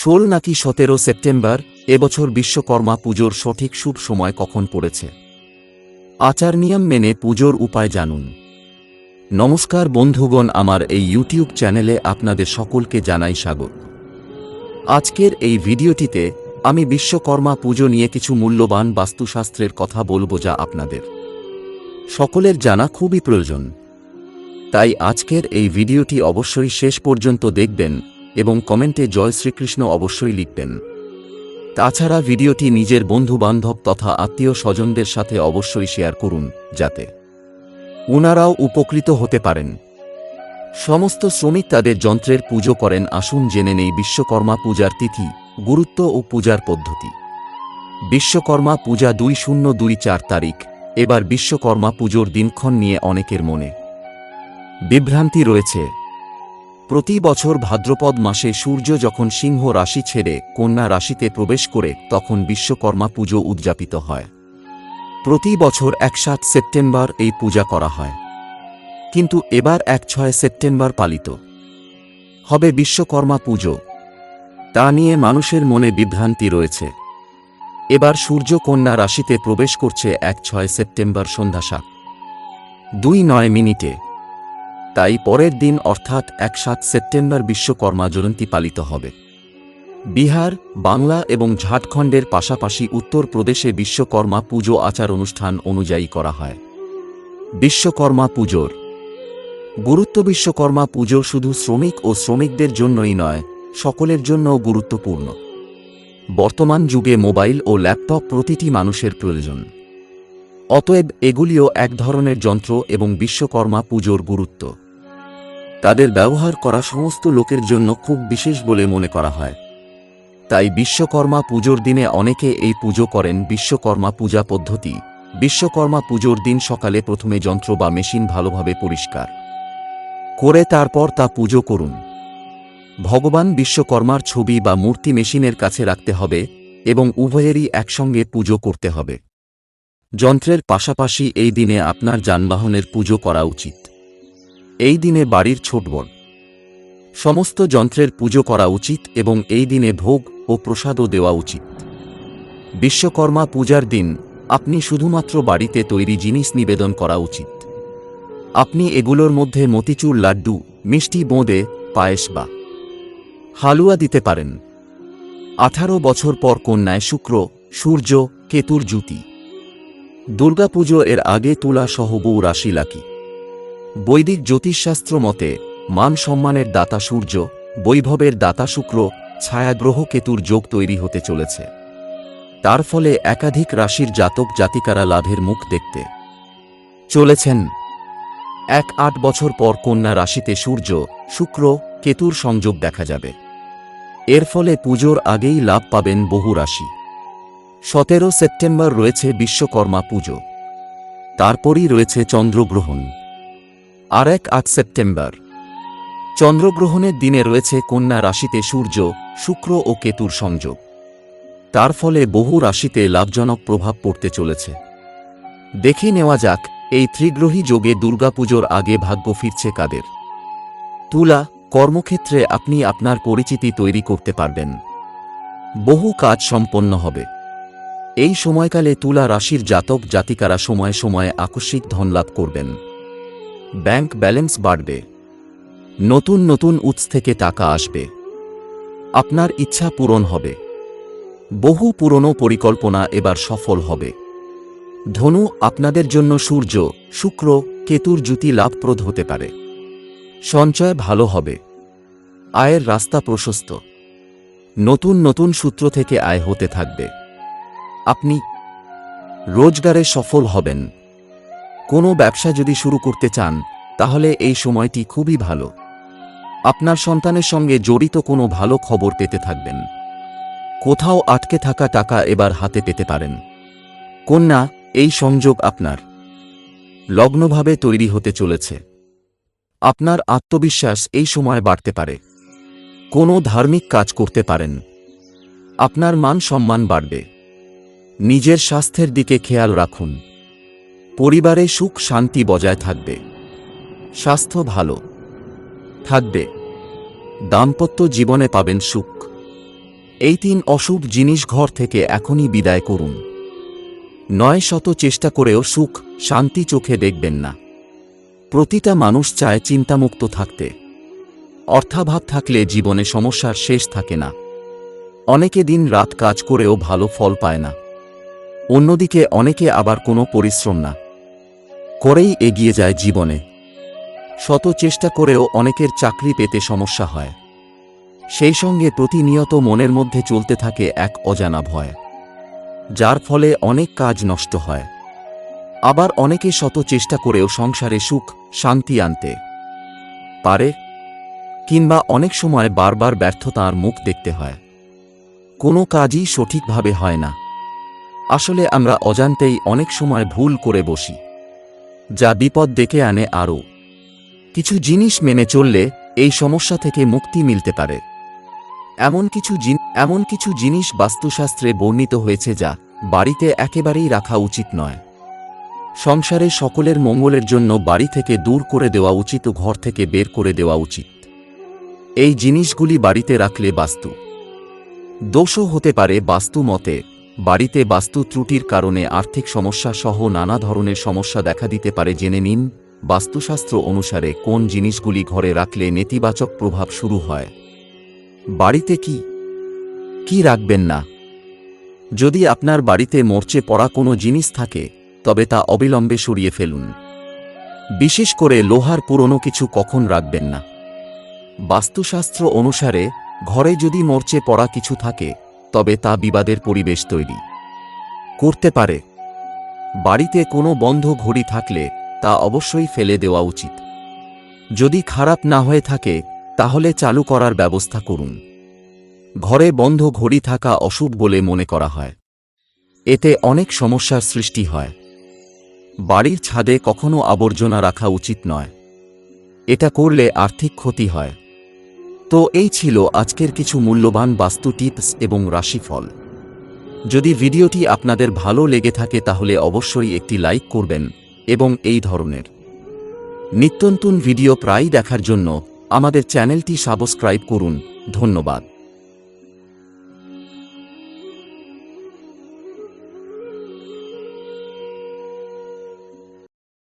ষোল নাকি সতেরো সেপ্টেম্বর, এবছর বিশ্বকর্মা পুজোর সঠিক শুভ সময় কখন পড়েছে? আচার নিয়ম মেনে পুজোর উপায় জানুন। নমস্কার বন্ধুগণ, আমার এই ইউটিউব চ্যানেলে আপনাদের সকলকে জানাই স্বাগত। আজকের এই ভিডিওটিতে আমি বিশ্বকর্মা পুজো নিয়ে কিছু মূল্যবান বাস্তুশাস্ত্রের কথা বলব যা আপনাদের সকলের জানা খুবই প্রয়োজন। তাই আজকের এই ভিডিওটি অবশ্যই শেষ পর্যন্ত দেখবেন এবং কমেন্টে জয় শ্রীকৃষ্ণ অবশ্যই লিখবেন। তাছাড়া ভিডিওটি নিজের বন্ধু বান্ধব তথা আত্মীয় স্বজনদের সাথে অবশ্যই শেয়ার করুন, যাতে ওনারাও উপকৃত হতে পারেন। সমস্ত শ্রমিক তাদের যন্ত্রের পুজো করেন। আসুন জেনে নেই বিশ্বকর্মা পূজার তিথি, গুরুত্ব ও পূজার পদ্ধতি। বিশ্বকর্মা পূজা দুই শূন্য দুই চার তারিখ, এবার বিশ্বকর্মা পুজোর দিনক্ষণ নিয়ে অনেকের মনে বিভ্রান্তি রয়েছে। প্রতি বছর ভাদ্রপদ মাসে সূর্য যখন সিংহ রাশি ছেড়ে কন্যা রাশিতে প্রবেশ করে, তখন বিশ্বকর্মা পুজো উদযাপিত হয়। প্রতি বছর এক সাত সেপ্টেম্বর এই পূজা করা হয়। কিন্তু এবার এক ছয় সেপ্টেম্বর পালিত। হবে বিশ্বকর্মা পুজো। তা নিয়ে মানুষের মনে বিভ্রান্তি রয়েছে। এবার সূর্য কন্যা রাশিতে প্রবেশ করছে এক ছয় সেপ্টেম্বর সন্ধ্যা সাত। দুই নয় মিনিটে। তাই পরের দিন অর্থাৎ এক সাত সেপ্টেম্বর বিশ্বকর্মা জয়ন্তী পালিত হবে। বিহার, বাংলা এবং ঝাড়খণ্ডের পাশাপাশি উত্তরপ্রদেশে বিশ্বকর্মা পুজো আচার অনুষ্ঠান অনুযায়ী করা হয়। বিশ্বকর্মা পুজোর। গুরুত্ব বিশ্বকর্মা পুজো শুধু শ্রমিক ও শ্রমিকদের জন্যই নয়, সকলের জন্যও গুরুত্বপূর্ণ। বর্তমান যুগে মোবাইল ও ল্যাপটপ প্রতিটি মানুষের প্রয়োজন। অতএব এগুলিও এক ধরনের যন্ত্র এবং বিশ্বকর্মা পুজোর গুরুত্ব। তাদের ব্যবহার করা সমস্ত লোকের জন্য খুব বিশেষ বলে মনে করা হয়। তাই বিশ্বকর্মা পুজোর দিনে অনেকে এই পুজো করেন বিশ্বকর্মা পূজা পদ্ধতি। বিশ্বকর্মা পুজোর দিন সকালে প্রথমে যন্ত্র বা মেশিন ভালোভাবে পরিষ্কার করে তারপর তা পুজো করুন। ভগবান বিশ্বকর্মার ছবি বা মূর্তি মেশিনের কাছে রাখতে হবে এবং উভয়েরই একসঙ্গে পুজো করতে হবে। যন্ত্রের পাশাপাশি এই দিনে আপনার যানবাহনের পুজো করা উচিত। এই দিনে বাড়ির ছোট বড় সমস্ত যন্ত্রের পুজো করা উচিত এবং এই দিনে ভোগ ও প্রসাদও দেওয়া উচিত। বিশ্বকর্মা পূজার দিন আপনি শুধুমাত্র বাড়িতে তৈরি জিনিস নিবেদন করা উচিত। আপনি এগুলোর মধ্যে মতিচুর লাড্ডু, মিষ্টি বোঁদে, পায়েস বা হালুয়া দিতে পারেন। আঠারো বছর পর কন্যায় শুক্র, সূর্য, কেতুর জুতি দুর্গাপুজো এর আগে তুলা সহ বউ রাশি লাকি। বৈদিক জ্যোতিষশাস্ত্র মতে, মান সম্মানের দাতা সূর্য, বৈভবের দাতা শুক্র, ছায়াগ্রহ কেতুর যোগ তৈরি হতে চলেছে। তার ফলে একাধিক রাশির জাতক জাতিকারা লাভের মুখ দেখতে চলেছেন। এক আট বছর পর কন্যা রাশিতে সূর্য, শুক্র, কেতুর সংযোগ দেখা যাবে। এর ফলে পুজোর আগেই লাভ পাবেন বহু রাশি। সতেরো সেপ্টেম্বর রয়েছে বিশ্বকর্মা পুজো। তারপরই রয়েছে চন্দ্রগ্রহণ। আর এক আট সেপ্টেম্বর। চন্দ্রগ্রহণের দিনে রয়েছে কন্যা রাশিতে সূর্য, শুক্র ও কেতুর সংযোগ। তার ফলে বহু রাশিতে লাভজনক প্রভাব পড়তে চলেছে। দেখে নেওয়া যাক, এই ত্রিগ্রহী যোগে দুর্গাপুজোর আগে ভাগ্য ফিরছে কাদের। তুলা, কর্মক্ষেত্রে আপনি আপনার পরিচিতি তৈরি করতে পারবেন। বহু কাজ সম্পন্ন হবে। এই সময়কালে তুলা রাশির জাতক জাতিকারা সময়ে সময়ে আকস্মিক ধনলাভ করবেন। ব্যাংক ব্যালেন্স বাড়বে। নতুন নতুন উৎস থেকে টাকা আসবে। আপনার ইচ্ছা পূরণ হবে। বহু পুরনো পরিকল্পনা এবার সফল হবে। ধনু আপনাদের জন্য সূর্য, শুক্র, কেতুর জুতি লাভপ্রদ হতে পারে। সঞ্চয় ভালো হবে। আয়ের রাস্তা প্রশস্ত। নতুন নতুন সূত্র থেকে আয় হতে থাকবে। আপনি রোজগারে সফল হবেন। কোনো ব্যবসা যদি শুরু করতে চান, তাহলে এই সময়টি খুবই ভালো। আপনার সন্তানের সঙ্গে জড়িত কোনো ভালো খবর পেতে থাকবেন। কোথাও আটকে থাকা টাকা এবার হাতে পেতে পারেন। কন্যা, এই সংযোগ আপনার। লগ্নভাবে তৈরি হতে চলেছে। আপনার আত্মবিশ্বাস এই সময় বাড়তে পারে। কোনো ধার্মিক কাজ করতে পারেন। আপনার মান সম্মান বাড়বে। নিজের স্বাস্থ্যের দিকে খেয়াল রাখুন। পরিবারে সুখ শান্তি বজায় থাকবে। স্বাস্থ্য ভালো। থাকবে। দাম্পত্য জীবনে পাবেন সুখ। এই তিন অশুভ জিনিস ঘর থেকে এখনই বিদায় করুন। নয় শত চেষ্টা করেও সুখ, শান্তি চোখে দেখবেন না। প্রতিটা মানুষ চায় চিন্তামুক্ত থাকতে। অর্থাভাব থাকলে জীবনে সমস্যার শেষ থাকে না। অনেকে দিন রাত কাজ করেও ভালো ফল পায় না। অন্যদিকে অনেকে আবার কোনো পরিশ্রম না। করেই এগিয়ে যায় জীবনে। শত চেষ্টা করেও অনেকের চাকরি পেতে সমস্যা হয়। সেই সঙ্গে প্রতিনিয়ত মনের মধ্যে চলতে থাকে এক অজানা ভয়। যার ফলে অনেক কাজ নষ্ট হয়। আবার অনেকে শত চেষ্টা করেও সংসারে সুখ, শান্তি আনতে পারে, কিংবা অনেক সময় বারবার ব্যর্থতার মুখ দেখতে হয়। কোনো কাজই সঠিকভাবে হয় না। আসলে আমরা অজান্তেই অনেক সময় ভুল করে বসি। যা বিপদ ডেকে আনে আরও। কিছু জিনিস মেনে চললে এই সমস্যা থেকে মুক্তি মিলতে পারে। এমন কিছু এমন কিছু জিনিস বাস্তুশাস্ত্রে বর্ণিত হয়েছে যা বাড়িতে একেবারেই রাখা উচিত নয়। সংসারে সকলের মঙ্গলের জন্য বাড়ি থেকে দূর করে দেওয়া উচিত ও ঘর থেকে বের করে দেওয়া উচিত। এই জিনিসগুলি বাড়িতে রাখলে বাস্তু। দোষও হতে পারে বাস্তু মতে। বাড়িতে বাস্তু ত্রুটির কারণে আর্থিক সমস্যা সহ নানা ধরনের সমস্যা দেখা দিতে পারে জেনে নিন, বাস্তুশাস্ত্র অনুসারে কোন জিনিসগুলি ঘরে রাখলে নেতিবাচক প্রভাব শুরু হয়। বাড়িতে কি? কি রাখবেন না? যদি আপনার বাড়িতে মরচে পড়া কোনো জিনিস থাকে, তবে তা অবিলম্বে সরিয়ে ফেলুন। বিশেষ করে লোহার পুরনো কিছু কখন রাখবেন না? বাস্তুশাস্ত্র অনুসারে, ঘরে যদি মরচে পড়া কিছু থাকে তবে তা বিবাদের পরিবেশ তৈরি। করতে পারে। বাড়িতে কোনো বন্ধ ঘড়ি থাকলে তা অবশ্যই ফেলে দেওয়া উচিত। যদি খারাপ না হয়ে থাকে, তাহলে চালু করার ব্যবস্থা করুন। ঘরে বন্ধ ঘড়ি থাকা অশুভ বলে মনে করা হয়। এতে অনেক সমস্যার সৃষ্টি হয়। বাড়ির ছাদে কখনো আবর্জনা রাখা উচিত নয়। এটা করলে আর্থিক ক্ষতি হয়। তো এই ছিল আজকের কিছু মূল্যবান বাস্তু টিপস এবং রাশিফল। যদি ভিডিওটি আপনাদের ভালো লেগে থাকে তাহলে অবশ্যই একটি লাইক করবেন এবং এই ধরনের। নিত্যন্তন ভিডিও প্রায়ই দেখার জন্য আমাদের চ্যানেলটি সাবস্ক্রাইব করুন। ধন্যবাদ।